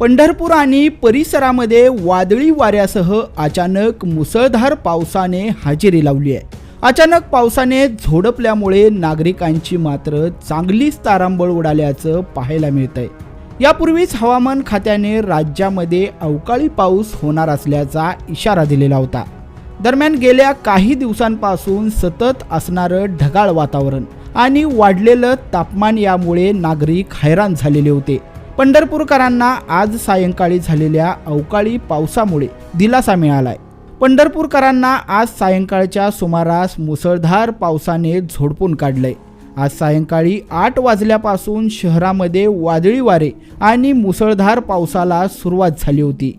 पंढरपूर आणि परिसरामध्ये वादळी वाऱ्यासह अचानक मुसळधार पावसाने हजेरी लावली आहे. अचानक पावसाने झोडपल्यामुळे नागरिकांची मात्र चांगलीच तारांबळ उडाल्याचं पाहायला मिळतंय. यापूर्वीच हवामान खात्याने राज्यामध्ये अवकाळी पाऊस होणार असल्याचा इशारा दिलेला होता. दरम्यान गेल्या काही दिवसांपासून सतत असणारं ढगाळ वातावरण आणि वाढलेलं तापमान यामुळे नागरिक हैराण झालेले होते. पंढरपूरकरांना आज सायंकाळी झालेल्या अवकाळी पावसामुळे दिलासा मिळालाय. पंढरपूरकरांना आज सायंकाळच्या सुमारास मुसळधार पावसाने झोडपून काढलंय. आज सायंकाळी आठ वाजल्यापासून शहरामध्ये वादळी वारे आणि मुसळधार पावसाला सुरुवात झाली होती.